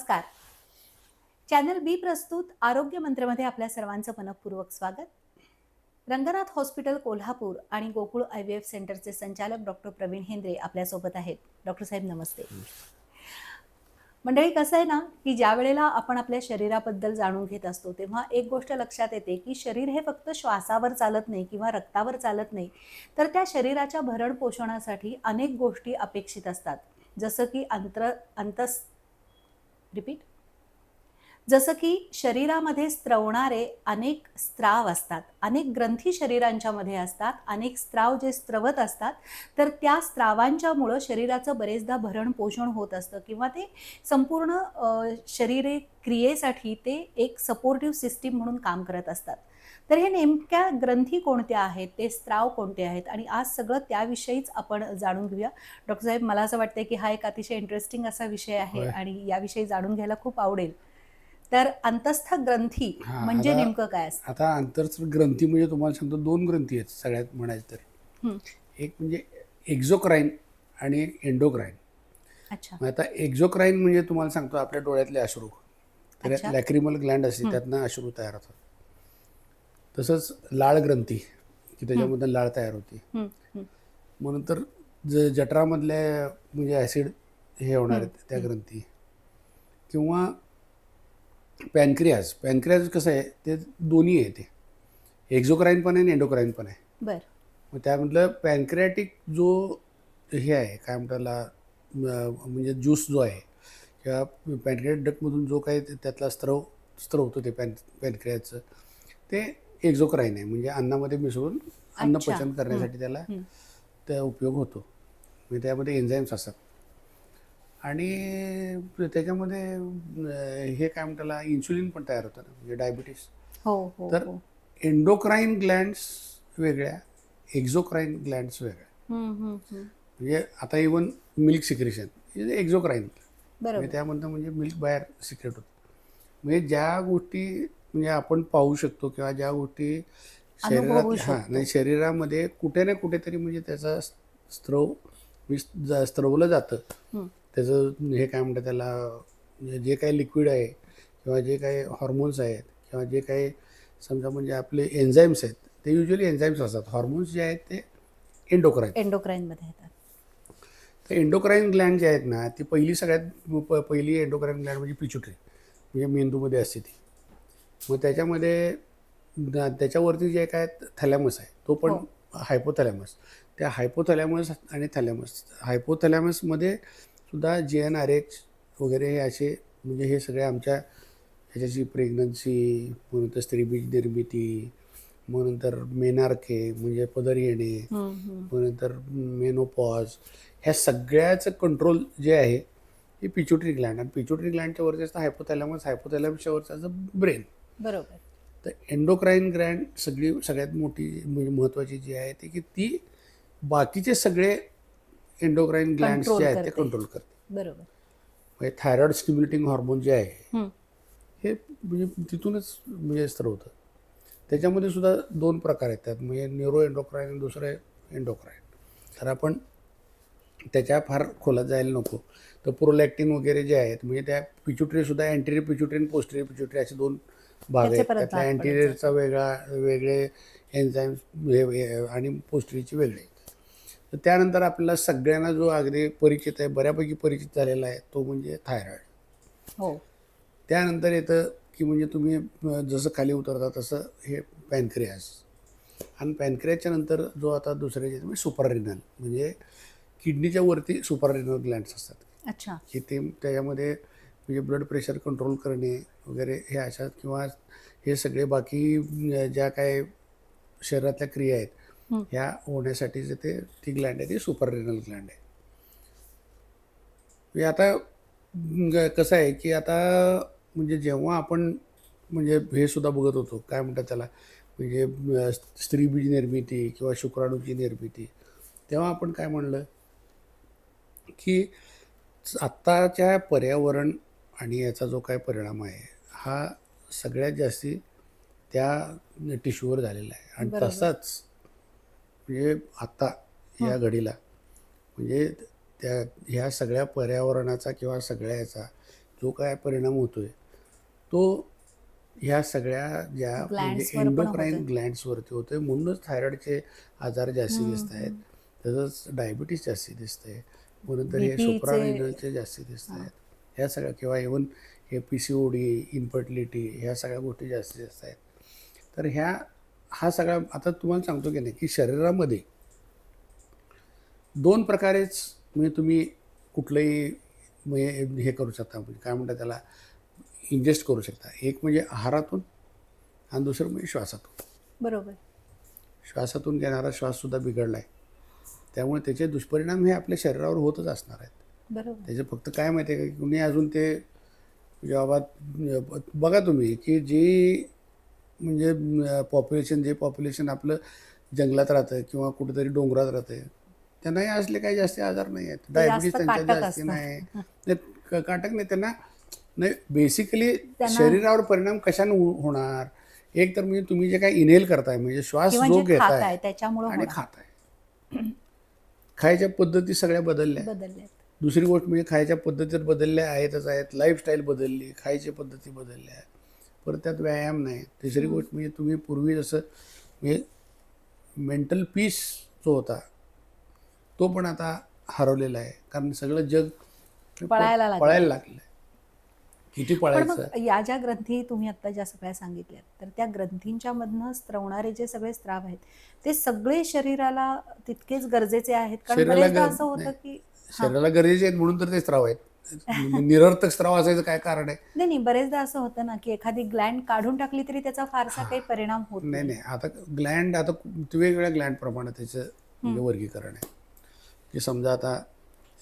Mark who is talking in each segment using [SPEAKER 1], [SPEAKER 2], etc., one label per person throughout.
[SPEAKER 1] नमस्कार. चॅनल बी प्रस्तुत आरोग्य मंत्र्यामध्ये आपल्या सर्वांचं मनपूर्वक स्वागत. रंगनाथ हॉस्पिटल कोल्हापूर आणि गोकुळ आय व्ही एफ सेंटरचे संचालक डॉक्टर प्रवीण हेंद्रे आपल्यासोबत आहेत. डॉक्टर साहेब नमस्ते. मंडळी कसं आहे ना की ज्या वेळेला आपण आपल्या शरीराबद्दल जाणून घेत असतो तेव्हा एक गोष्ट लक्षात येते की शरीर हे फक्त श्वासावर चालत नाही किंवा रक्तावर चालत नाही तर त्या शरीराच्या भरण पोषणासाठी अनेक गोष्टी अपेक्षित असतात. जसं की अंतर अंतस रिपीट जसं की शरीरामध्ये स्त्रवणारे अनेक स्त्राव असतात अनेक ग्रंथी शरीरांच्यामध्ये असतात अनेक स्त्राव जे स्त्रवत असतात तर त्या स्त्रावांच्यामुळं शरीराचं बरेचदा भरण पोषण होत असतं किंवा ते संपूर्ण शरीरे क्रियेसाठी ते एक सपोर्टिव्ह सिस्टीम म्हणून काम करत असतात. तर हे नेमक्या ग्रंथी कोणत्या आहेत? ते स्त्राव कोणते आहेत? आणि आज सगळं त्याविषयीच आपण जाणून घेऊया. डॉक्टर साहेब मला असं वाटतं की हा एक अतिशय इंटरेस्टिंग असा विषय आहे. आणि याविषयी जाणून घ्यायला खूप आवडेल. तर अंतस्थ ग्रंथी म्हणजे नेमकं काय असतं?
[SPEAKER 2] आता आंतरस्त्र ग्रंथी म्हणजे तुम्हाला सांगतो दोन ग्रंथी आहेत सगळ्यात म्हणायचं तर. एक म्हणजे एक्झोक्राईन आणि एंडोक्राईन
[SPEAKER 1] अच्छा.
[SPEAKER 2] आता एक्झोक्राईन म्हणजे तुम्हाला सांगतो आपल्या डोळ्यातले अश्रू. तर. लॅक्रिमल ग्लँड असते. त्यातनं अश्रू तयार होतात. तसंच लाळ ग्रंथी की त्याच्यामधून लाळ तयार होते. मग नंतर ज जठरामधले म्हणजे ॲसिड हे होणार आहेत त्या. ग्रंथी. किंवा पॅनक्रियाज पॅनक्रियाज कसं आहे ते दोन्ही आहे ते. एक्झोक्राईन पण आहे आणि एंडोक्राईन पण आहे.
[SPEAKER 1] बर.
[SPEAKER 2] मग त्यामधलं पॅनक्रियाटिक जो हे आहे काय म्हणताला म्हणजे ज्यूस जो आहे किंवा पॅनक्रियाट डक्टमधून जो काही ते- त्यातला स्त्रव स्त्रवतो ते पॅन पॅनक्रियाचं ते एक्झोक्राईन आहे म्हणजे अन्नामध्ये मिसळून अन्न
[SPEAKER 1] अच्छा.
[SPEAKER 2] पचन करण्यासाठी त्याला
[SPEAKER 1] हं.
[SPEAKER 2] त्या उपयोग होतो. म्हणजे त्यामध्ये एन्झाईम्स असतात. आणि त्याच्यामध्ये अं, हे काय म्हणताला इन्सुलिन पण तयार होतं ना. म्हणजे डायबिटीस
[SPEAKER 1] हो हो
[SPEAKER 2] तर-
[SPEAKER 1] हो.
[SPEAKER 2] एंडोक्राईन ग्लँड्स वेगळ्या एक्झोक्राईन ग्लँड्स वेगळ्या. म्हणजे आता इवन मिल्क सिक्रेशन एक्झोक्राईन
[SPEAKER 1] बरोबर.
[SPEAKER 2] म्हणजे त्यामधनं म्हणजे मिल्क बाहेर सिक्रेट होतं. म्हणजे ज्या गोष्टी म्हणजे आपण पाहू शकतो किंवा ज्या गोष्टी शरीरात हां. नाही शरीरामध्ये कुठे ना कुठेतरी म्हणजे त्याचा स्त्रव स्त्रवलं जातं. त्याचं हे काय म्हणतात त्याला म्हणजे जे काही लिक्विड आहे किंवा जे काही हॉर्मोन्स आहेत किंवा जे काही समजा म्हणजे आपले एन्झाईम्स आहेत ते युजली एन्झाईम्स असतात. हॉर्मोन्स जे आहेत ते एंडोक्राईन
[SPEAKER 1] एंडोक्राईन मध्ये येतात.
[SPEAKER 2] तर एंडोक्राईन ग्लँड जे आहेत ना ती पहिली सगळ्यात प पहिली एंडोक्राईन ग्लँड म्हणजे पिच्युटरी म्हणजे मेंदूमध्ये असते ती. मग त्याच्यामध्ये त्याच्यावरती जे काय थॅलॅमस आहे तो पण
[SPEAKER 1] हो.
[SPEAKER 2] हायपोथॅलॅमस त्या हायपोथॅलॅमस आणि थॅलॅमस हायपोथॅलॅमसमध्ये सुद्धा जे एन आर एच वगैरे हे असे म्हणजे हे सगळे आमच्या ह्याच्याची प्रेग्नन्सी मग नंतर स्त्रीबीज निर्मिती मग नंतर मेनार्के म्हणजे पदर येणे. मग नंतर मेनोपॉज ह्या सगळ्याचं कंट्रोल जे आहे हे पिच्युटरी ग्लँड आणि पिच्युटरी ग्लँडच्या वरती असतं हायपोथॅलॅमस हायपोथॅलॅमसच्या वरचं असतं ब्रेन
[SPEAKER 1] बरोबर.
[SPEAKER 2] तर एंडोक्राईन ग्लँड सगळी सगळ्यात मोठी म्हणजे महत्त्वाची जी आहे ती की ती बाकीचे सगळे एंडोक्राईन
[SPEAKER 1] Control
[SPEAKER 2] जे आहेत ते. कंट्रोल करते.
[SPEAKER 1] बरोबर.
[SPEAKER 2] म्हणजे थायरॉइड स्टिम्युलेटिंग हॉर्मोन जे आहे
[SPEAKER 1] हं.
[SPEAKER 2] म्हणजे तिथूनच म्हणजे होतं. त्याच्यामध्ये सुद्धा दोन प्रकार त्यात म्हणजे न्यूरो एंडोक्राईन आणि दुसरं आहे एंडोक्राईन तर आपण त्याच्या फार खोलात जायला नको. तर प्रोलॅक्टिन वगैरे जे आहेत म्हणजे त्या पिच्युटरी सुद्धा अँटेरियर पिच्युटरी आणि पोस्टेरियर पिच्युटरी असे दोन भाग
[SPEAKER 1] भाग पडत
[SPEAKER 2] अँटेरियरचा वेगळा वेगळे एन्झाईम्स आणि पोस्टरीचे वेगळे. तर त्यानंतर आपल्याला सगळ्यांना जो अगदी परिचित आहे बऱ्यापैकी परिचित झालेला आहे तो म्हणजे थायरॉइड.
[SPEAKER 1] हो.
[SPEAKER 2] त्यानंतर येतं की म्हणजे तुम्ही जसं खाली उतरता तसं हे पॅनक्रियास. आणि पॅनक्रियाच्या नंतर जो आता दुसरे जे म्हणजे सुपररिनल म्हणजे किडनीच्या वरती सुपररिनल ग्लँड्स असतात.
[SPEAKER 1] अच्छा.
[SPEAKER 2] की ते त्याच्यामध्ये म्हणजे ब्लड प्रेशर कंट्रोल करणे वगैरे हे अशा किंवा हे सगळे बाकी ज्या काय शरीरातल्या क्रिया आहेत. ह्या होण्यासाठीचे ते ती ग्लँड आहे ती सुपररिनल ग्लँड आहे म्हणजे आता कसं आहे की आता म्हणजे जेव्हा आपण म्हणजे हे सुद्धा बघत होतो काय म्हणतात त्याला म्हणजे स्त्रीबीज निर्मिती किंवा शुक्राणूची निर्मिती तेव्हा आपण काय म्हणलं की आत्ताच्या पर्यावरण आणि याचा जो काय परिणाम आहे हा सगळ्यात जास्ती त्या टिश्यूवर झालेला आहे. आणि. तसाच म्हणजे आत्ता या घडीला म्हणजे त्या ह्या सगळ्या पर्यावरणाचा किंवा सगळ्या याचा जो काय परिणाम होतोय तो ह्या सगळ्या ज्या म्हणजे एन्डोक्राईन. ग्लँड्सवरती होतोय. म्हणूनच थायरॉइडचे आजार जास्ती दिसत आहेत. तसंच डायबिटीस जास्ती दिसतंय. म्हणून तर हे
[SPEAKER 1] BP चे-
[SPEAKER 2] सुप्रारिनलचे जास्ती दिसत आहेत. ह्या सगळ्या किंवा इवन हे P C O D infertility ह्या सगळ्या गोष्टी जास्ती दिसत आहेत. तर ह्या हा सगळा आता तुम्हाला सांगतो की नाही की शरीरामध्ये दोन प्रकारेच म्हणजे तुम्ही कुठलंही म्हणजे हे करू शकता म्हणजे काय म्हणतात त्याला इंजेस्ट करू शकता. एक म्हणजे आहारातून आणि दुसरं म्हणजे श्वासातून.
[SPEAKER 1] बरोबर.
[SPEAKER 2] श्वासातून घेणारा श्वाससुद्धा बिघडला आहे त्यामुळे त्याचे दुष्परिणाम हे आपल्या शरीरावर होतच असणार आहेत.
[SPEAKER 1] बरोबर.
[SPEAKER 2] त्याचे फक्त काय माहिती आहे का की कुणी अजून ते म्हणजे बाबा बघा तुम्ही की जी म्हणजे पॉप्युलेशन जे पॉप्युलेशन आपलं जंगलात राहतं किंवा कुठेतरी डोंगरात राहतं त्यांनाही असले काही जास्त आजार नाही आहेत.
[SPEAKER 1] जास्त
[SPEAKER 2] त्यांच्या जास्ती. नाही. काटक नाही त्यांना नाही बेसिकली शरीरावर परिणाम कशाने हो- होणार? एक तर म्हणजे तुम्ही जे काही इनहेल करताय म्हणजे श्वास जो
[SPEAKER 1] खात
[SPEAKER 2] घेताय
[SPEAKER 1] आहे त्याच्यामुळे
[SPEAKER 2] आणि खाताय. खायच्या पद्धती सगळ्या बदलल्या
[SPEAKER 1] बदलले
[SPEAKER 2] दुसरी गोष्ट म्हणजे खायच्या पद्धती तर बदलल्या आहेतच आहेत. लाईफस्टाईल बदलली खायची पद्धती बदलल्या आहेत. परत त्यात व्यायाम नाही. तिसरी गोष्ट म्हणजे तुम्ही पूर्वी जसं म्हणजे मेंटल पीस जो होता तो पण आता हरवलेला आहे. कारण सगळं जग
[SPEAKER 1] पळायला लागलं.
[SPEAKER 2] पळायला लागलं किती पळायचं?
[SPEAKER 1] या ज्या ग्रंथी तुम्ही आता ज्या सगळ्या सांगितल्यात तर त्या ग्रंथींच्या मधनं स्त्रवणारे जे सगळे स्त्राव आहेत ते सगळे शरीराला तितकेच गरजेचे आहेत? कारण असं होतं. की.
[SPEAKER 2] शरीराला गरजेचे आहेत म्हणून तर ते स्त्राव आहेत. निरर्थक स्त्राव असायचं काय कारण आहे?
[SPEAKER 1] नाही नाही बरेचदा असं होतं ना की एखादी ग्लँड काढून टाकली तरी त्याचा फारसा काही परिणाम होत
[SPEAKER 2] नाही नाही. आता ग्लँड आता वेगवेगळ्या ग्लँड प्रमाणे त्याचं म्हणजे वर्गीकरण आहे. की समजा आता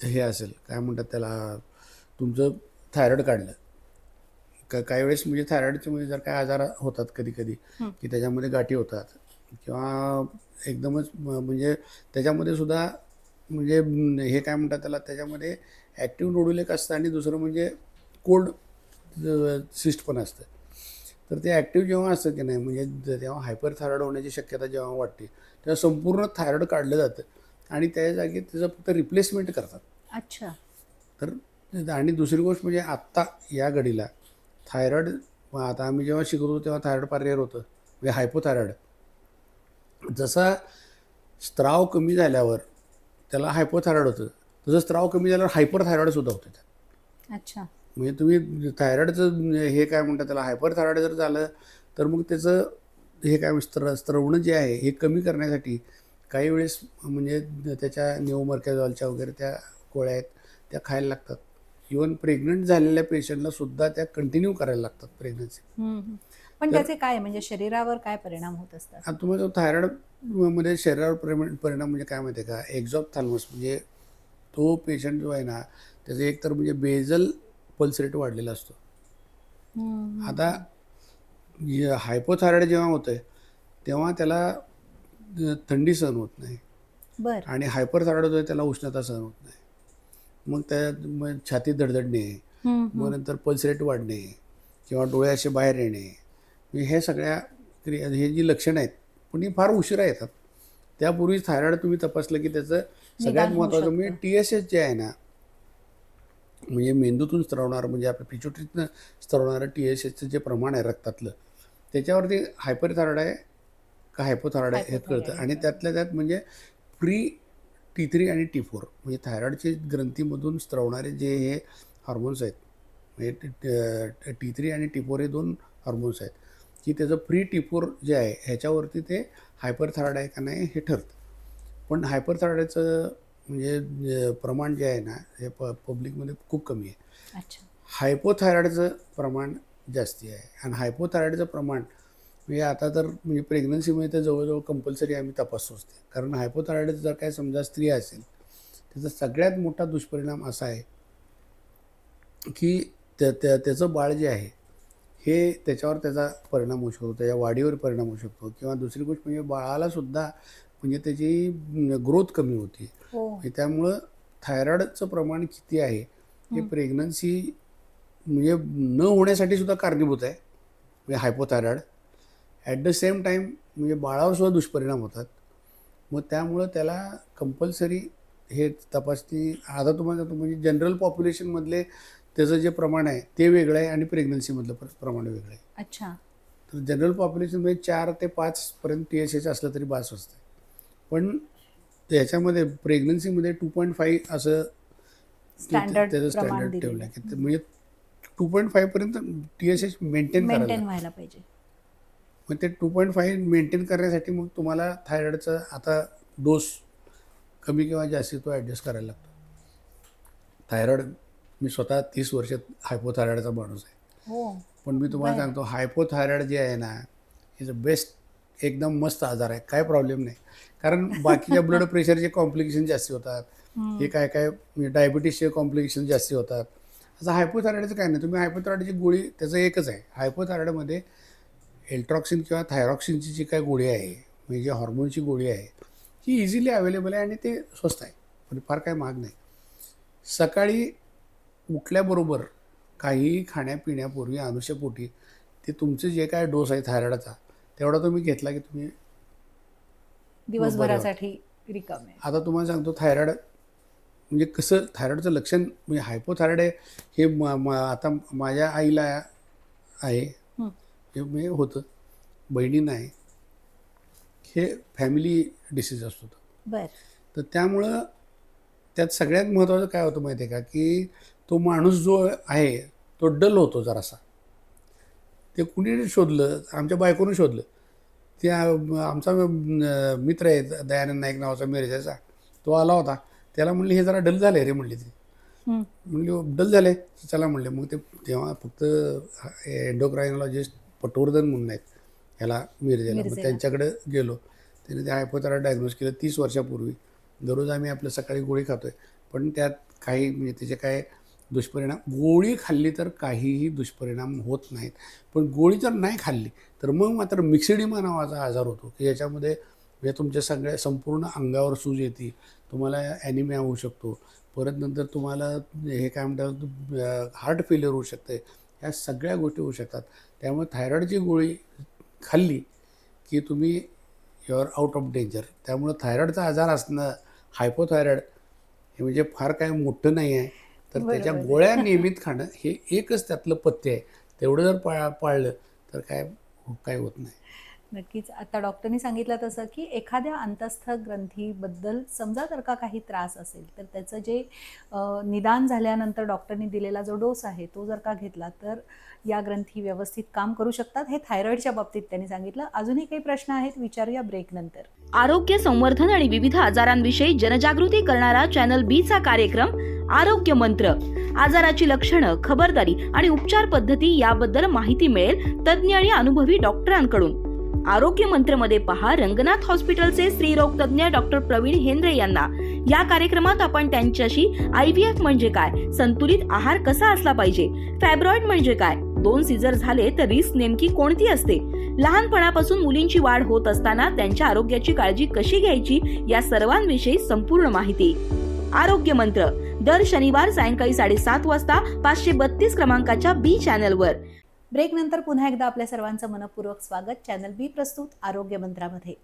[SPEAKER 2] हे असेल काय म्हणतात त्याला तुमचं थायरॉइड काढलं. का काही वेळेस म्हणजे थायरॉइडचे म्हणजे जर काय आजार होतात कधी कधी. की त्याच्यामध्ये गाठी होतात किंवा एकदमच म्हणजे त्याच्यामध्ये सुद्धा म्हणजे हे काय म्हणतात त्याला त्याच्यामध्ये ॲक्टिव्ह नोडुलेक असतं आणि दुसरं म्हणजे कोल्ड सिस्ट पण असतं. तर ते ॲक्टिव्ह जेव्हा असतं की नाही म्हणजे ज- तेव्हा हायपर थायरॉइड होण्याची शक्यता जेव्हा वाटते तेव्हा संपूर्ण थायरॉइड काढलं जातं आणि त्या जागी त्याचं फक्त रिप्लेसमेंट करतात.
[SPEAKER 1] अच्छा.
[SPEAKER 2] तर आणि दुसरी गोष्ट म्हणजे आत्ता या घडीला थायरॉइड आता आम्ही जेव्हा शिकत होतो तेव्हा थायरॉइड पार्रियर होतं म्हणजे हायपोथायरॉइड जसा स्त्राव कमी झाल्यावर त्याला हायपोथायरॉइड होतं. तसं स्त्राव कमी झाल्यावर हायपर थायरॉइडसुद्धा होतं त्यात.
[SPEAKER 1] अच्छा.
[SPEAKER 2] म्हणजे तुम्ही थायरॉइडचं हे काय म्हणतात त्याला? हायपर थायरॉइड जर झालं तर मग त्याचं हे काय स्त्र स्त्रवणं जे आहे हे कमी करण्यासाठी काही वेळेस म्हणजे त्याच्या निओमर्कॅझॉलच्या वगैरे त्या गोळ्या आहेत त्या खायला लागतात. इवन प्रेग्नंट झालेल्या पेशंटला सुद्धा त्या कंटिन्यू करायला लागतात प्रेग्नन्सी.
[SPEAKER 1] पण त्याचे काय म्हणजे शरीरावर काय परिणाम होत असतात?
[SPEAKER 2] तुम्हाला थायरॉइड मध्ये शरीरावर परिणाम परिणाम म्हणजे काय माहिती आहे का? एक्झॉप थाल्मस म्हणजे तो पेशंट जो आहे ना त्याचं एक तर म्हणजे बेझल पल्स रेट वाढलेला असतो. आता हायपोथायरॉइड जेव्हा होतं तेव्हा त्याला थंडी सहन होत नाही. आणि हायपर थायरॉइड होतं त्याला उष्णता सहन होत नाही. मग मग छाती धडधडणे मग नंतर पल्स रेट वाढणे किंवा डोळे असे बाहेर येणे. हे सगळ्या क्रिया हे जी लक्षणं आहेत पण ही फार उशिरा येतात त्यापूर्वी थायरॉइड तुम्ही तपासलं की त्याचं सगळ्यात महत्त्वाचं म्हणजे. टी एस एच जे आहे ना म्हणजे मेंदूतून स्त्रवणार म्हणजे आपल्या पिचोटीतनं स्त्रवणारं टी एस एचचं जे प्रमाण आहे रक्तातलं त्याच्यावरती हायपर थायरॉइड आहे का हायपोथायरॉइड आहे हे कळतं. आणि त्यातल्या त्यात म्हणजे प्री टी थ्री आणि टी फोर म्हणजे थायरॉइडचे ग्रंथीमधून स्त्रवणारे जे हे हार्मोन्स आहेत म्हणजे टी थ्री आणि टी फोर हे दोन हार्मोन्स आहेत की त्याचं प्री टी फोर जे आहे ह्याच्यावरती ते हायपर थायरॉइड आहे का नाही हे ठरतं. पण हायपर थायरॉइडचं म्हणजे प्रमाण जे आहे ना हे प पब्लिकमध्ये खूप कमी आहे. हायपोथायरॉइडचं प्रमाण जास्ती आहे. आणि हायपोथायरॉइडचं प्रमाण म्हणजे आता तर म्हणजे प्रेग्नन्सीमध्ये तर जवळजवळ कंपल्सरी आम्ही तपासतोच ते. कारण हायपोथायरॉइड जर काय समजा स्त्री असेल त्याचा सगळ्यात मोठा दुष्परिणाम असा आहे की त्या त्या त्याचं बाळ जे आहे हे त्याच्यावर त्याचा परिणाम होऊ शकतो त्याच्या वाढीवर परिणाम होऊ शकतो. किंवा दुसरी गोष्ट म्हणजे बाळाला सुद्धा म्हणजे त्याची ग्रोथ कमी होती.
[SPEAKER 1] हो.
[SPEAKER 2] म्हणजे त्यामुळं थायरॉइडचं प्रमाण किती आहे हे. प्रेग्नन्सी म्हणजे न होण्यासाठी सुद्धा कारणीभूत आहे. म्हणजे hypothyroid at the same time म्हणजे बाळावर सुद्धा दुष्परिणाम होतात. मग त्यामुळं त्याला कंपल्सरी हे तपासणी आता तुम्हाला म्हणजे जनरल पॉप्युलेशनमधले त्याचं जे प्रमाण आहे ते वेगळं आहे आणि प्रेग्नन्सीमधलं प्र- प्रमाण वेगळं आहे.
[SPEAKER 1] अच्छा.
[SPEAKER 2] तर जनरल पॉप्युलेशनमध्ये चार ते पाचपर्यंत टी एस एच असलं तरी बास असतं. पण त्याच्यामध्ये प्रेग्नन्सीमध्ये टू पॉईंट फाईव्ह असं त्याचं स्टँडर्ड ठेवलं आहे. की म्हणजे टू पॉईंट फाईव्हपर्यंत टी एस एच मेंटेन करायला
[SPEAKER 1] मेंटेन व्हायला पाहिजे.
[SPEAKER 2] मग ते टू पॉईंट फाईव्ह मेंटेन करण्यासाठी मग तुम्हाला थायरॉईडचा आता डोस कमी किंवा जास्ती तो ॲडजस्ट करायला लागतो. थायरॉईड मी स्वतः तीस वर्षात हायपोथायरॉईडचा माणूस आहे.
[SPEAKER 1] हो.
[SPEAKER 2] पण मी तुम्हाला. सांगतो हायपोथायरॉईड जे आहे ना इज अ बेस्ट एकदम मस्त आजार आहे. काय प्रॉब्लेम नाही. कारण बाकीच्या ब्लड प्रेशरचे कॉम्प्लिकेशन जास्ती होतात. हे काय काय म्हणजे डायबिटीसचे कॉम्प्लिकेशन जास्ती होतात. असं हायपोथायरॉईडचं काय नाही. तुम्ही हायपोथायरॉईडची गोळी त्याचं एकच आहे. हायपोथायरॉईडमध्ये एल्ट्रॉक्सिन किंवा थायरॉक्सिनची जी काय गोळी आहे म्हणजे जी हॉर्मोनची गोळी आहे ही इझिली अवेलेबल आहे आणि ते स्वस्त आहे. पण फार काय महाग नाही. सकाळी उठल्याबरोबर काहीही खाण्यापिण्यापूर्वी अनुष्यपोटी ते तुमचे जे काय डोस आहे थायरॉईडचा तेवढा तुम्ही घेतला की तुम्ही
[SPEAKER 1] दिवसभरासाठी रिकामे
[SPEAKER 2] आता तुम्हाला सांगतो थायरॉईड म्हणजे कसं थायरॉईडचं लक्षण म्हणजे हायपोथायरॉईड आहे हे म म आता माझ्या आईला आहे.
[SPEAKER 1] हं.
[SPEAKER 2] म्हणजे होतं. बहिणींना आहे. हे फॅमिली डिसीज असतो तर त्यामुळं त्यात सगळ्यात महत्त्वाचं काय होतं माहिती आहे का की तो माणूस जो आहे तो डल होतो जरासा. ते कुणी शोधलं? आमच्या बायकोनं शोधलं. ते आ- आमचा मित्र आहे दयानंद नाईक नावाचा मिरजाचा तो आला होता. त्याला म्हणले हे जरा डल झाले रे म्हणले ते. म्हणले डल झाले चला म्हणले मग ते तेव्हा फक्त एन्डोक्रायनॉलॉजिस्ट पटवर्धन म्हणून आहेत ह्याला मिरजेला. मग. त्यांच्याकडे गेलो. त्याने ते हायपोथायरॉइड डायग्नोज केलं तीस वर्षापूर्वी. दररोज आम्ही आपल्या सकाळी गोळी खातोय. पण त्यात काही म्हणजे त्याचे काय दुष्परिणाम. गोळी खाल्ली तर काहीही दुष्परिणाम होत नाहीत. पण गोळी जर नाही खाल्ली तर मग मात्र मिक्सिडिमा नावाचा आजार होतो की याच्यामध्ये म्हणजे तुमच्या सगळ्या संपूर्ण अंगावर सूज येते तुम्हाला ॲनिमिया होऊ शकतो परत नंतर तुम्हाला हे काय म्हणतात हार्ट फेल्युअर होऊ शकते ह्या सगळ्या गोष्टी होऊ शकतात. त्यामुळे थायरॉईडची गोळी खाल्ली की तुम्ही युअर आउट ऑफ डेंजर त्यामुळं थायरॉईडचा आजार असणं हायपोथायरॉईड हे म्हणजे फार काय मोठं नाही आहे तर त्याच्या. गोळ्या नियमित खाणं हे एकच त्यातलं पथ्य आहे तेवढं जर पा पाळलं तर काय काय होत नाही
[SPEAKER 1] नक्कीच. आता डॉक्टरनी सांगितलं तसं की एखाद्या अंतस्थ ग्रंथीबद्दल समजा जर का काही त्रास असेल तर त्याचं जे निदान झाल्यानंतर डॉक्टरनी दिलेला जो डोस आहे तो जर का घेतला तर या ग्रंथी व्यवस्थित काम करू शकतात. हे थायरॉईडच्या बाबतीत त्यांनी सांगितलं. अजूनही काही प्रश्न आहेत? विचारूया ब्रेक नंतर.
[SPEAKER 3] आरोग्य संवर्धन आणि विविध आजारांविषयी जनजागृती करणारा चॅनल बी चा कार्यक्रम आरोग्य मंत्र. आजाराची लक्षणं खबरदारी आणि उपचार पद्धती याबद्दल माहिती मिळेल तज्ज्ञ आणि अनुभवी डॉक्टरांकडून. आरोग्य मंत्रमध्ये पहा रंगनाथ हॉस्पिटलचे स्त्रीरोग तज्ज्ञ डॉक्टर प्रवीण हेंद्रे यांना. या कार्यक्रमात आपण त्यांच्याशी आय व्ही एफ म्हणजे काय संतुलित आहार कसा असला पाहिजे फॅब्रॉइड म्हणजे काय दोन सीझर झाले तर रिस्क नेमकी कोणती असते? लहानपणापासून मुलींची वाढ होत असताना त्यांच्या आरोग्याची काळजी कशी घ्यायची या सर्वांविषयी संपूर्ण माहिती. आरोग्य मंत्र दर शनिवार सायंकाळी साडेसात वाजता पाचशे बत्तीस क्रमांकाच्या बी चॅनलवर.
[SPEAKER 1] ब्रेक नंतर पुन्हा एकदा आपल्या सर्वांचं मनपूर्वक स्वागत. चॅनल बी प्रस्तुत आरोग्य मंत्रामध्ये.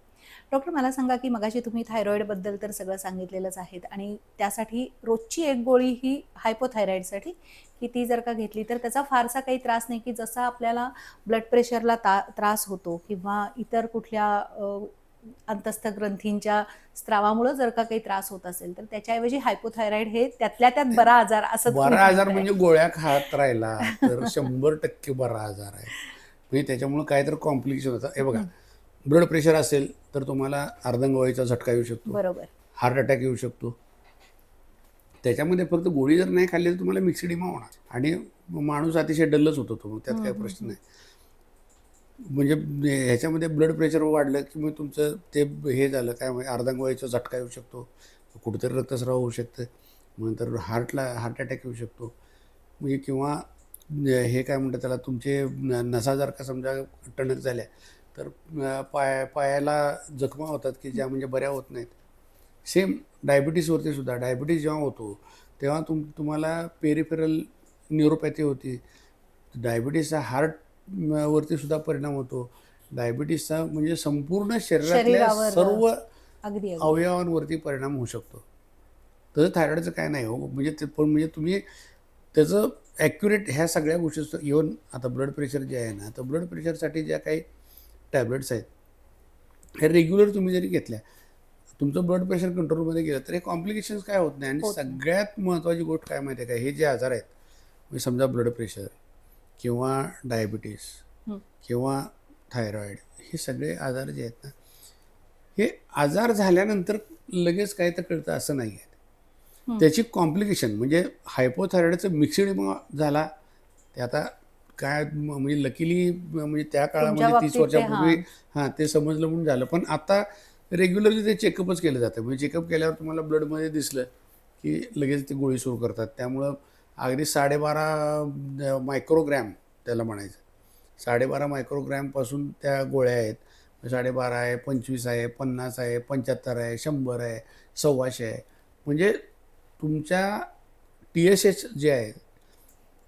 [SPEAKER 1] डॉक्टर मला सांगा की मगाशी तुम्ही थायरॉईडबद्दल तर सगळं सांगितलेलंच आहेत आणि त्यासाठी रोजची एक गोळी ही हायपोथायरॉईडसाठी की ती जर का घेतली तर त्याचा फारसा काही त्रास नाही की जसा आपल्याला ब्लड प्रेशरला ता त्रास होतो किंवा इतर कुठल्या अंतस्थ ग्रंथींच्या स्त्रावामुळं जर का काही त्रास होत असेल तर त्याच्याऐवजी हायपोथायरॉईड हे त्यातल्या त्यात बरा आजार असं
[SPEAKER 2] बरा आजार. म्हणजे गोळ्या खात राहिला तर शंभर टक्के बरा आजार आहे. म्हणजे त्याच्यामुळे काय तर कॉम्प्लिकेशन होतं. हे बघा ब्लड प्रेशर असेल तर तुम्हाला अर्धंगवाईचा झटका येऊ शकतो.
[SPEAKER 1] बरोबर.
[SPEAKER 2] हार्ट अटॅक येऊ शकतो. त्याच्यामध्ये फक्त गोळी जर नाही खाल्ली तर तुम्हाला मिक्सिडिमा होणार. आणि माणूस अतिशय डल्लच होतो तो मग त्यात काही प्रश्न नाही. म्हणजे, म्हणजे ह्याच्यामध्ये ब्लड प्रेशर वाढलं की मग तुमचं ते हे झालं काय म्हणजे अर्धांगवायचा झटका येऊ शकतो कुठेतरी रक्तस्राव होऊ शकतं मग नंतर हार्टला हार्ट अटॅक येऊ शकतो. म्हणजे किंवा हे काय म्हणतात त्याला तुमचे नसा जर का समजा टणक झाल्या तर पाय पायाला जखमा होतात की ज्या म्हणजे बऱ्या होत नाहीत. सेम डायबिटीसवरती सुद्धा डायबिटीस जेव्हा होतो तेव्हा तुम तुम्हाला पेरिफेरल न्युरोपॅथी होती. डायबिटीसचा हार्ट वरती सुद्धा परिणाम होतो. डायबिटीसचा म्हणजे संपूर्ण शरीरातल्या सर्व अवयवांवरती परिणाम होऊ शकतो. तसं थायरॉईडचं काय नाही हो. म्हणजे ते पण म्हणजे तुम्ही त्याचं ॲक्युरेट ह्या सगळ्या गोष्टी इवन आता ब्लड प्रेशर जे आहे ना तर ब्लड प्रेशरसाठी ज्या काही टॅबलेट्स आहेत हे रेग्युलर तुम्ही जरी घेतल्या तुमचं ब्लड प्रेशर कंट्रोलमध्ये गेलं तर हे कॉम्प्लिकेशन्स काय होत नाही. आणि. सगळ्यात महत्त्वाची गोष्ट काय माहिती आहे का? हे जे आजार आहेत म्हणजे समजा ब्लड प्रेशर किंवा डायबिटीस. किंवा थायरॉईड हे सगळे आजार जे आहेत ना हे आजार झाल्यानंतर लगेच काय तर कळतं असं नाही आहे. त्याची कॉम्प्लिकेशन म्हणजे हायपोथायरॉईडचं मिक्सड झाला ते आता काय म्हणजे लकीली म्हणजे त्या काळामध्ये तीस वर्षापूर्वी हां. ते समजलं म्हणून झालं. पण आता रेग्युलरली ते चेकअपच केलं जातं. म्हणजे चेकअप केल्यावर तुम्हाला ब्लडमध्ये दिसलं की लगेच ती गोळी सुरू करतात. त्यामुळं अगदी साडेबारा मायक्रोग्रॅम त्याला म्हणायचं. साडेबारा मायक्रोग्रॅमपासून त्या गोळ्या आहेत. साडेबारा आहे पंचवीस आहे पन्नास आहे पंच्याहत्तर आहे शंभर आहे सव्वाशे आहे. म्हणजे तुमच्या टी एस एच जे आहे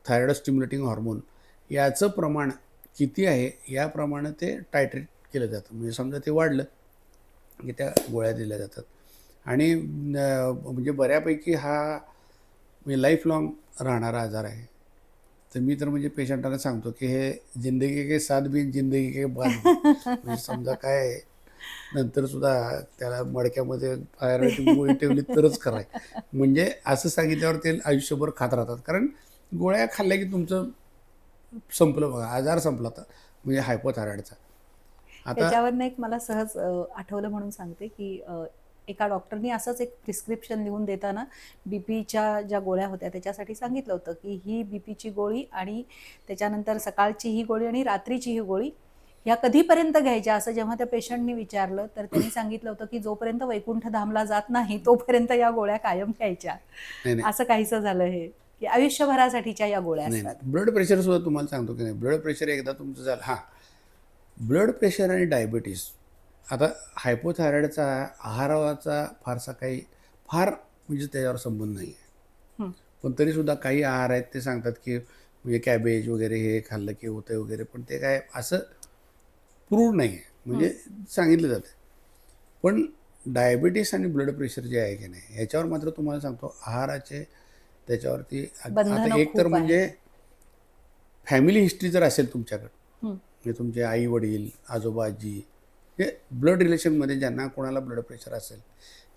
[SPEAKER 2] थायरॉइड स्टिम्युलेटिंग हॉर्मोन याचं प्रमाण किती आहे? याप्रमाणे ते टायट्रेट केलं जातं. म्हणजे समजा ते वाढलं की त्या गोळ्या दिल्या जातात. आणि म्हणजे बऱ्यापैकी हा म्हणजे लाईफ लाँग राहणारा आजार आहे. तर मी तर म्हणजे पेशंटांना सांगतो की हे जिंदगी के साथ बिन जिंदगी के बाद म्हणजे समजा काय नंतर सुद्धा त्याला मडक्यामध्ये फायर गोळी ठेवली तरच कराय म्हणजे असं सांगितल्यावर ते आयुष्यभर खात राहतात. कारण गोळ्या खाल्ल्या की तुमचं संपलं बघा आजार संपला तर म्हणजे हायपोथायरॉइडचा आता
[SPEAKER 1] त्याच्यावरनं एक मला सहज आठवलं म्हणून सांगते की एका डॉक्टरनी असंच एक प्रिस्क्रिप्शन लिहून देताना बीपीच्या ज्या गोळ्या होत्या त्याच्यासाठी सांगितलं होतं की ही बीपीची गोळी आणि त्याच्यानंतर सकाळची ही गोळी आणि रात्रीची ही गोळी ह्या कधीपर्यंत घ्यायच्या असं जेव्हा त्या पेशंटनी विचारलं तर त्यांनी सांगितलं होतं की जोपर्यंत वैकुंठ धामला जात नाही तोपर्यंत या गोळ्या कायम घ्यायच्या. असं काहीसं झालं हे की आयुष्यभरासाठीच्या या गोळ्या असतात.
[SPEAKER 2] ब्लड प्रेशर सुद्धा तुम्हाला सांगतो की नाही. ब्लड प्रेशर एकदा तुमचं झालं. हां. ब्लड प्रेशर आणि डायबिटीस आता हायपोथायरॉइडचा आहाराचा फारसा काही फार म्हणजे त्याच्यावर संबंध नाही आहे. पण तरीसुद्धा काही आहार आहेत ते सांगतात की म्हणजे कॅबेज वगैरे हे खाल्लं की होतं वगैरे पण ते काय असं प्रूव्ह नाही आहे म्हणजे सांगितलं जातं पण डायबिटीस आणि ब्लड प्रेशर जे आहे की नाही ह्याच्यावर मात्र तुम्हाला सांगतो आहाराचे त्याच्यावरती आता एक तर. म्हणजे फॅमिली हिस्ट्री जर असेल तुमच्याकडं. म्हणजे तुमचे आई वडील आजोबा आजी हे ब्लड रिलेशनमध्ये ज्यांना कोणाला ब्लड प्रेशर असेल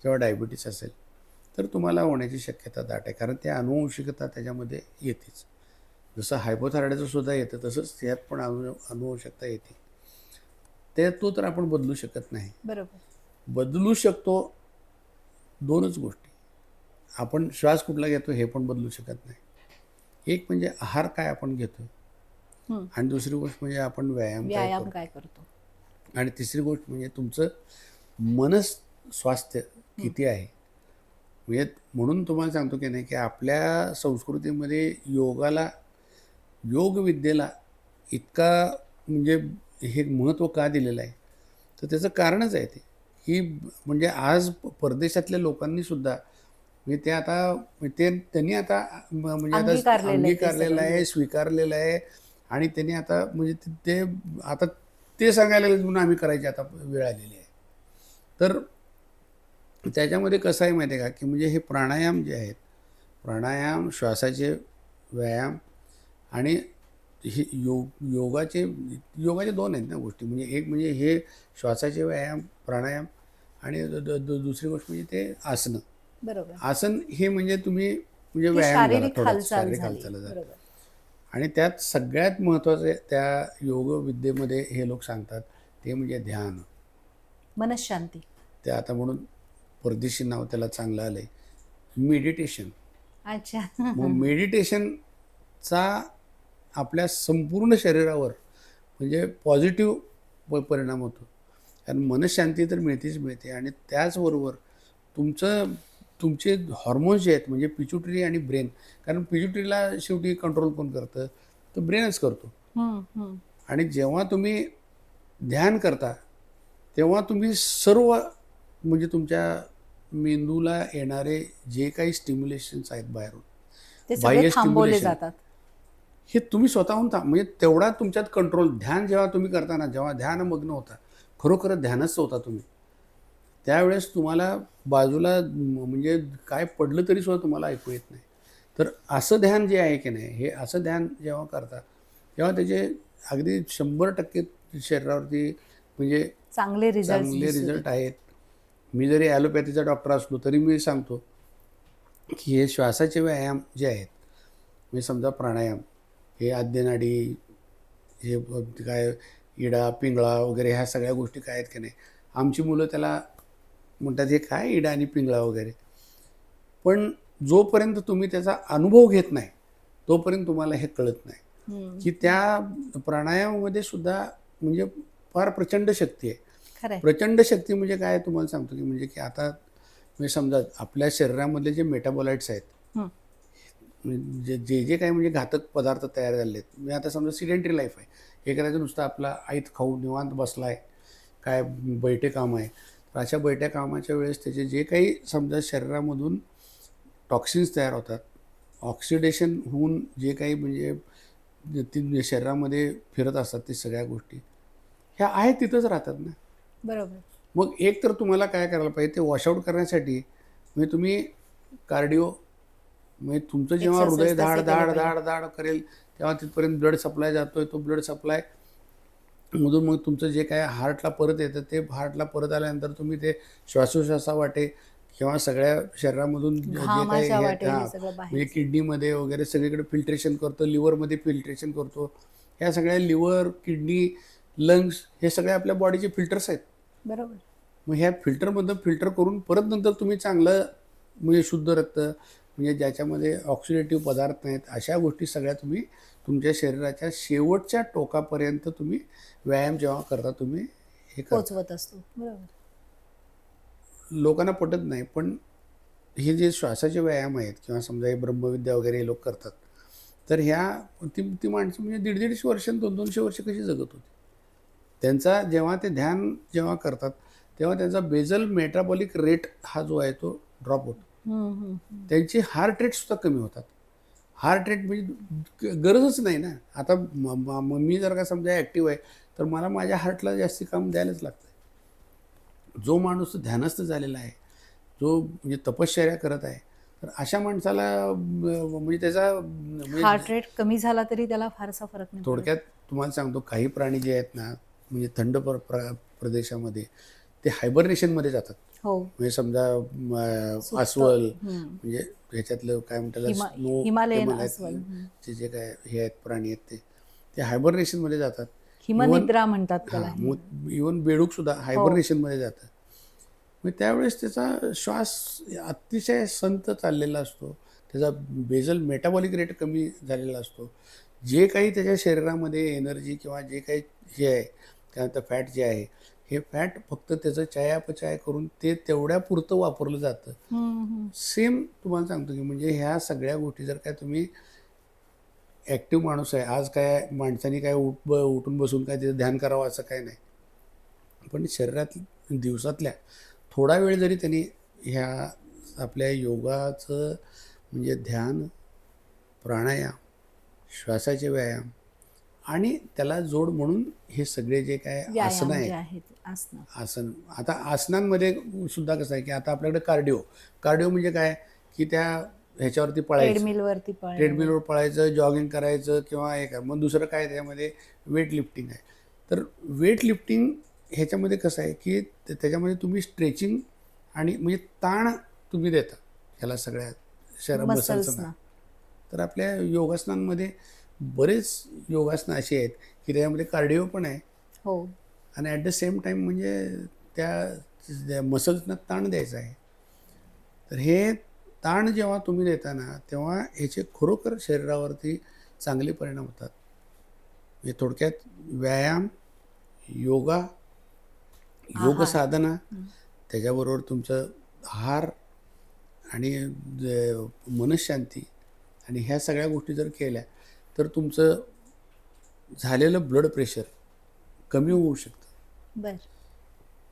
[SPEAKER 2] किंवा डायबिटीस असेल तर तुम्हाला होण्याची शक्यता दाट आहे. कारण ते अनुवंशिकता त्याच्यामध्ये येतेच. जसं हायपोथायरॉइडचं सुद्धा येतं तसंच यात पण अनु अनुवंशिकता येते. ते तो तर आपण बदलू शकत नाही.
[SPEAKER 1] बरोबर.
[SPEAKER 2] बदलू शकतो दोनच गोष्टी. आपण श्वास कुठला घेतो हे पण बदलू शकत नाही. एक म्हणजे आहार काय आपण घेतो. आणि दुसरी गोष्ट म्हणजे आपण व्यायाम
[SPEAKER 1] व्यायाम काय करतो?
[SPEAKER 2] आणि तिसरी गोष्ट म्हणजे तुमचं मनस स्वास्थ्य किती आहे? म्हणजे म्हणून तुम्हाला सांगतो की नाही की आपल्या संस्कृतीमध्ये योगाला योग विद्येला इतका म्हणजे हे महत्त्व का दिलेलं आहे? तर त्याचं कारणच आहे ते. की म्हणजे आज परदेशातल्या लोकांनी सुद्धा म्हणजे ते आता ते त्यांनी आता म्हणजे आता
[SPEAKER 1] अंगीकारलेलं आहे
[SPEAKER 2] स्वीकारलेलं आहे आणि त्यांनी आता म्हणजे ते आता ते सांगायला म्हणून आम्ही करायची आता वेळ आलेली आहे. तर त्याच्यामध्ये कसं आहे माहिती आहे का? की म्हणजे हे प्राणायाम जे आहेत प्राणायाम श्वासाचे व्यायाम आणि हे योग योगाचे योगाचे दोन आहेत ना गोष्टी. म्हणजे एक म्हणजे हे श्वासाचे व्यायाम प्राणायाम आणि दुसरी गोष्ट म्हणजे ते आसनं.
[SPEAKER 1] बरोबर.
[SPEAKER 2] आसन हे म्हणजे तुम्ही म्हणजे व्यायाम थोडा
[SPEAKER 1] हालचाल
[SPEAKER 2] शारीरिक
[SPEAKER 1] झाली.
[SPEAKER 2] हालचाल झाली. आणि त्यात सगळ्यात महत्त्वाचे त्या योग विद्येमध्ये हे लोक सांगतात ते म्हणजे ध्यान.
[SPEAKER 1] मनशांती.
[SPEAKER 2] ते आता म्हणून परदेशी नाव त्याला चांगलं आलंय मेडिटेशन
[SPEAKER 1] अच्छा.
[SPEAKER 2] मग मेडिटेशनचा आपल्या संपूर्ण शरीरावर म्हणजे पॉझिटिव्ह परिणाम होतो. कारण मनशांती तर मिळतेच मिळते आणि त्याचबरोबर तुमचं तुमचे हॉर्मोन्स जे आहेत म्हणजे पिच्युटरी आणि ब्रेन कारण पिच्युटरीला शेवटी कंट्रोल कोण करतं तर ब्रेनच करतो. आणि जेव्हा तुम्ही ध्यान करता तेव्हा तुम्ही सर्व म्हणजे तुमच्या मेंदूला येणारे जे काही स्टिम्युलेशन्स आहेत बाहेरून बाह्य.
[SPEAKER 1] जातात
[SPEAKER 2] हे तुम्ही स्वतःहून था म्हणजे तेवढा तुमच्यात कंट्रोल ध्यान जेव्हा तुम्ही करताना जेव्हा ध्यानमग्न होता खरोखर ध्यानच होता तुम्ही त्यावेळेस तुम्हाला बाजूला म्हणजे काय पडलं तरी सुद्धा तुम्हाला ऐकू येत नाही. तर असं ध्यान जे आहे की नाही हे असं ध्यान जेव्हा करतात तेव्हा त्याचे अगदी शंभर टक्के शरीरावरती म्हणजे
[SPEAKER 1] चांगले रिझल्ट
[SPEAKER 2] चांगले रिझल्ट आहेत. मी जरी ॲलोपॅथीचा डॉक्टर असलो तरी मी सांगतो की हे श्वासाचे व्यायाम जे आहेत म्हणजे समजा प्राणायाम हे आद्यनाडी हे काय इडा पिंगळा वगैरे ह्या सगळ्या गोष्टी काय आहेत की नाही आमची मुलं त्याला म्हणतात हे काय इडा आणि पिंगळा वगैरे. पण जोपर्यंत तुम्ही त्याचा अनुभव घेत नाही तोपर्यंत तुम्हाला हे कळत नाही. की त्या प्राणायामामध्ये सुद्धा म्हणजे फार प्रचंड शक्ती आहे. प्रचंड शक्ती म्हणजे काय तुम्हाला सांगतो की म्हणजे की आता म्हणजे समजा आपल्या शरीरामधले जे मेटाबॉलाइट्स आहेत
[SPEAKER 1] हं.
[SPEAKER 2] म्हणजे जे जे काही म्हणजे घातक पदार्थ तयार झाले आहेत म्हणजे आता समजा सिडेंटरी लाईफ आहे. एखाद्याचं नुसतं आपला आईत खाऊ निवांत बसलाय काय बैठे काम आहे तर अशा बैठ्या कामाच्या वेळेस त्याचे जे काही समजा शरीरामधून टॉक्सिन्स तयार होतात ऑक्सिडेशन होऊन जे काही म्हणजे ती शरीरामध्ये फिरत असतात ते सगळ्या गोष्टी ह्या आहेत तिथंच राहतात ना
[SPEAKER 1] बरोबर
[SPEAKER 2] मग एक तर तुम्हाला काय करायला पाहिजे ते वॉशआउट करण्यासाठी म्हणजे तुम्ही कार्डिओ म्हणजे तुमचं जेव्हा हृदय धाड धाड. धाड धाड करेल तेव्हा तिथपर्यंत ब्लड सप्लाय जातोय तो ब्लड सप्लाय मधून मग तुमचं जे काय हार्टला परत येतं ते हार्टला परत आल्यानंतर तुम्ही ते श्वासोश्वासा वाटे किंवा सगळ्या शरीरामधून जे काही म्हणजे किडनीमध्ये वगैरे सगळीकडे फिल्ट्रेशन करतो लिव्हरमध्ये फिल्ट्रेशन करतो. ह्या सगळ्या लिव्हर किडनी लंग्स हे सगळे आपल्या बॉडीचे फिल्टर्स आहेत.
[SPEAKER 1] बरोबर.
[SPEAKER 2] मग ह्या फिल्टरमधनं फिल्टर करून परत नंतर तुम्ही चांगलं म्हणजे शुद्ध रक्त म्हणजे ज्याच्यामध्ये ऑक्सिडेटिव्ह पदार्थ नाहीत अशा गोष्टी सगळ्या तुम्ही तुमच्या शरीराच्या शेवटच्या टोकापर्यंत तुम्ही व्यायाम जेव्हा करता तुम्ही हे
[SPEAKER 1] पोचवत असतो. बरोबर.
[SPEAKER 2] लोकांना पटत नाही पण हे जे श्वासाचे व्यायाम आहेत किंवा समजा हे ब्रह्मविद्या वगैरे हे लोक करतात तर ह्या ती ती माणसं म्हणजे दीड दीडशे वर्ष दोन दोनशे वर्ष कशी जगत होती? त्यांचा जेव्हा ते ध्यान जेव्हा करतात तेव्हा त्यांचा बेजल मेटाबॉलिक रेट हा जो आहे तो ड्रॉप होतो. त्यांची हार्ट रेटसुद्धा कमी होतात. हार्ट रेट म्हणजे गरजच नाही ना आता म- म- जर का समजा ॲक्टिव्ह आहे तर मला माझ्या हार्टला जास्ती काम द्यायलाच लागतं जो माणूस ध्यानस्थ झालेला आहे जो म्हणजे तपश्चर्या करत आहे तर अशा माणसाला म्हणजे त्याचा म्हणजे
[SPEAKER 1] हार्ट रेट कमी झाला तरी त्याला फारसा फरक नाही.
[SPEAKER 2] थोडक्यात तुम्हाला सांगतो काही प्राणी जे आहेत ना म्हणजे थंड प्र प्र- प्रदेशामध्ये ते हायबरनेशनमध्ये जातात
[SPEAKER 1] हो
[SPEAKER 2] म्हणजे समजा. अस्वल. म्हणजे ह्याच्यातलं काय म्हणतात
[SPEAKER 1] हिमालयन. हम्म.
[SPEAKER 2] जे काय हे आहेत प्राणी आहेत ते. ते हायबरनेशनमध्ये जातात.
[SPEAKER 1] हिमनिद्रा म्हणतात त्याला.
[SPEAKER 2] इवन बेडूक सुद्धा
[SPEAKER 1] हो.
[SPEAKER 2] हायबरनेशनमध्ये जातं मग त्यावेळेस त्याचा श्वास अतिशय संत चाललेला असतो. त्याचा बेजल मेटाबॉलिक रेट कमी झालेला असतो. जे काही त्याच्या शरीरामध्ये एनर्जी किंवा जे काही हे आहे त्यानंतर फॅट जे आहे हे फॅट फक्त त्याचं चयापचय करून ते तेवढ्या पुरतं वापरलं जातं. सेम तुम्हाला सांगतो की म्हणजे ह्या सगळ्या गोष्टी जर काय तुम्ही ॲक्टिव्ह माणूस आहे आज काय माणसाने काय उठ ब उठून बसून काय तिथं ध्यान करावं असं काय नाही. पण शरीरात दिवसातल्या थोडा वेळ जरी त्यांनी ह्या आपल्या योगाचं म्हणजे ध्यान प्राणायाम श्वासाचे व्यायाम आणि त्याला जोड म्हणून हे सगळे जे काय आसनं आहेत.
[SPEAKER 1] आसनं
[SPEAKER 2] आसन. आता आसनांमध्ये सुद्धा कसं आहे की आता आपल्याकडे कार्डिओ. कार्डिओ म्हणजे काय? की त्या ह्याच्यावरती पळायचं.
[SPEAKER 1] ट्रेडमिल वरती पण
[SPEAKER 2] ट्रेडमिलवर पळायचं जॉगिंग करायचं किंवा हे काय मग दुसरं काय त्यामध्ये? वेट लिफ्टिंग आहे. तर वेट लिफ्टिंग ह्याच्यामध्ये कसं आहे की त्याच्यामध्ये तुम्ही स्ट्रेचिंग आणि म्हणजे ताण तुम्ही देता ह्याला सगळ्या शरीर
[SPEAKER 1] मसल्सना
[SPEAKER 2] मसल्सना तर आपल्या योगासनांमध्ये बरेच योगासनं अशी आहेत की त्याच्यामध्ये कार्डिओ पण आहे.
[SPEAKER 1] हो.
[SPEAKER 2] आणि ॲट द सेम टाईम म्हणजे त्या मसल्सना ताण द्यायचा आहे तर हे ताण जेव्हा तुम्ही देता ना तेव्हा ह्याचे खरोखर शरीरावरती चांगले परिणाम होतात म्हणजे थोडक्यात व्यायाम योगा योग. साधना. त्याच्याबरोबर तुमचं आहार आणि मनशांती आणि ह्या सगळ्या गोष्टी जर केल्या तर तुमचं झालेलं ब्लड प्रेशर कमी होऊ शकतं
[SPEAKER 1] बर.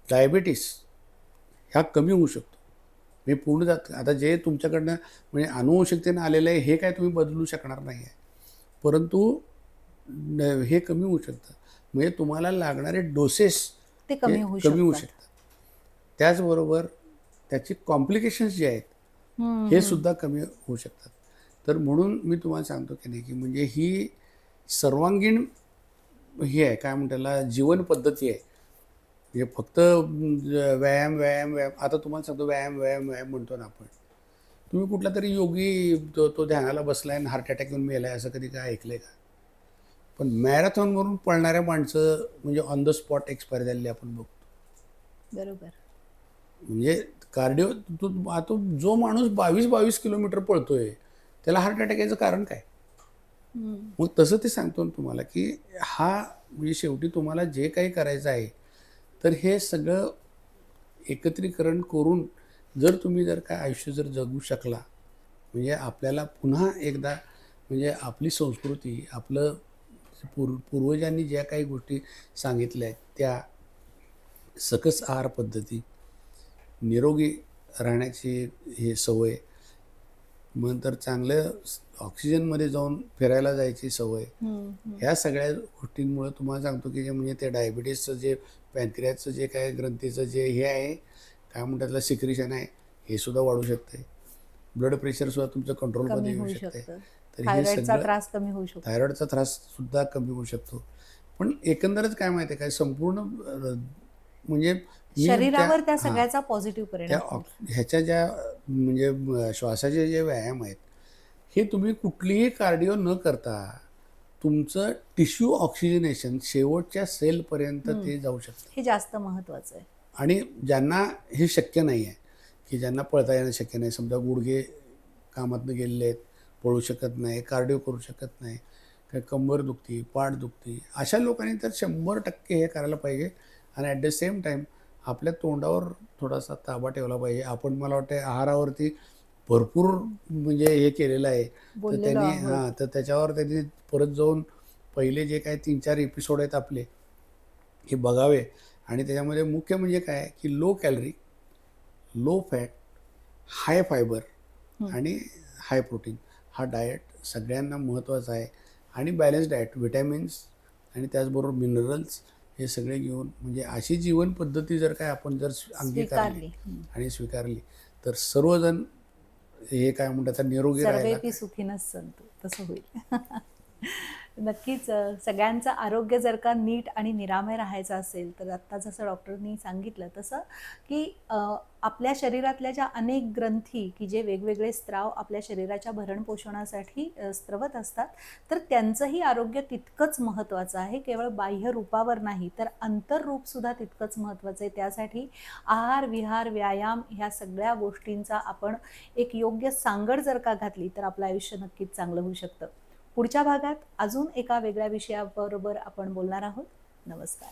[SPEAKER 2] डायबेटीस ह्या कमी होऊ शकतो. हे पूर्ण जात आता जे तुमच्याकडनं म्हणजे अनुवंशिकतेनं आलेलं आहे हे काय तुम्ही बदलू शकणार नाही आहे. परंतु हे कमी होऊ शकतं. म्हणजे तुम्हाला लागणारे डोसेस
[SPEAKER 1] ते कमी होऊ
[SPEAKER 2] कमी होऊ
[SPEAKER 1] शकतात.
[SPEAKER 2] त्याचबरोबर त्याची कॉम्प्लिकेशन्स जे आहेत हे. सुद्धा कमी होऊ शकतात. तर म्हणून मी तुम्हाला सांगतो की नाही की म्हणजे ही सर्वांगीण हे आहे काय म्हणतात जीवन पद्धती आहे. म्हणजे फक्त व्यायाम व्यायाम व्यायाम. आता तुम्हाला सांगतो व्यायाम व्यायाम व्यायाम म्हणतो ना आपण. तुम्ही कुठला तरी योगी तो तो ध्यानाला बसलाय आणि हार्ट अटॅक येऊन मेलाय असं कधी काय ऐकलंय का? पण मॅरेथॉनवरून पळणाऱ्या माणसं म्हणजे ऑन द स्पॉट एक्सपायर झालेली आपण बघतो.
[SPEAKER 1] बरोबर.
[SPEAKER 2] म्हणजे कार्डिओ तो आता जो माणूस बावीस बावीस किलोमीटर पळतोय त्याला हार्ट अटॅक याचं कारण काय. मग तसं ते सांगतो ना तुम्हाला की हा म्हणजे शेवटी तुम्हाला जे काही करायचं आहे तर हे सगळं एकत्रीकरण करून जर तुम्ही जर काय आयुष्य जर जगू शकला म्हणजे आपल्याला पुन्हा एकदा म्हणजे आपली संस्कृती आपलं पूर्व पूर्वजांनी ज्या काही गोष्टी सांगितल्या आहेत त्या सकस आहार पद्धती निरोगी राहण्याची हे सवय नंतर चांगलं ऑक्सिजनमध्ये जाऊन फिरायला जायची सवय. ह्या सगळ्या गोष्टींमुळे तुम्हाला सांगतो की जे म्हणजे ते डायबिटीसचं जे पॅनक्रियाचं जे काय ग्रंथीचं जे हे आहे काय म्हणतात सिक्रिशन आहे हे सुद्धा वाढू शकते ब्लड प्रेशर सुद्धा तुमचं कंट्रोलमध्ये येऊ शकते तर हे सगळं
[SPEAKER 1] त्रास कमी होऊ शकतो
[SPEAKER 2] थायरॉइडचा त्रास सुद्धा कमी होऊ शकतो पण एकंदरच काय माहिती आहे काय संपूर्ण म्हणजे
[SPEAKER 1] शरीरावर त्या. सगळ्याचा पॉझिटिव्ह परिणाम.
[SPEAKER 2] ह्याच्या ज्या म्हणजे श्वासाचे जे व्यायाम आहेत हे तुम्ही कुठलीही कार्डिओ न करता तुमचं टिश्यू ऑक्सिजनेशन शेवटच्या सेलपर्यंत. ते जाऊ शकतं.
[SPEAKER 1] हे जास्त महत्वाचं आहे.
[SPEAKER 2] आणि ज्यांना हे शक्य नाही आहे की ज्यांना पळता येणं शक्य नाही समजा गुडघे कामातनं गेलेले आहेत पळू शकत नाही कार्डिओ करू शकत नाही काय कंबर दुखती पाठ दुखती अशा लोकांनी तर शंभर टक्के हे करायला पाहिजे. आणि ॲट द सेम टाईम आपल्या तोंडावर थोडासा ताबा ठेवला पाहिजे. आपण मला वाटतं आहारावरती भरपूर म्हणजे हे केलेलं आहे तर
[SPEAKER 1] बोललेलो
[SPEAKER 2] त्यांनी
[SPEAKER 1] आहोत.
[SPEAKER 2] हां तर त्याच्यावर त्यांनी परत जाऊन पहिले जे काय तीन चार एपिसोड आहेत आपले हे बघावे आणि त्याच्यामध्ये मुख्य म्हणजे काय आहे की low calorie low fat high fibre
[SPEAKER 1] हं.
[SPEAKER 2] आणि हाय प्रोटीन हा डाएट सगळ्यांना महत्त्वाचा आहे आणि बॅलन्स डाएट विटॅमिन्स आणि त्याचबरोबर मिनरल्स हे सगळे घेऊन म्हणजे अशी जीवन पद्धती जर काय आपण जर अंगीकारली
[SPEAKER 1] स्वीकारली.
[SPEAKER 2] आणि स्वीकारली तर सर्वजण हे काय म्हणतात निरोगी राहायला.
[SPEAKER 1] सर्वेपी सुखीनच संतु तसं होईल. नक्कीच सगळ्यांचं आरोग्य जर का नीट आणि निरामय राहायचं असेल तर आत्ता जसं डॉक्टरनी सांगितलं तसं की आपल्या शरीरातल्या ज्या अनेक ग्रंथी की जे वेगवेगळे स्त्राव आपल्या शरीराच्या भरणपोषणासाठी स्त्रवत असतात तर त्यांचंही आरोग्य तितकंच महत्त्वाचं आहे. केवळ बाह्य रूपावर नाही तर अंतररूपसुद्धा तितकंच महत्त्वाचं आहे. त्यासाठी आहार विहार व्यायाम ह्या सगळ्या गोष्टींचा आपण एक योग्य सांगड जर का घातली तर आपलं आयुष्य नक्कीच चांगलं होऊ शकतं. पुढच्या भागात अजून एका वेगळ्या विषयाबरोबर आपण बोलणार आहोत. नमस्कार.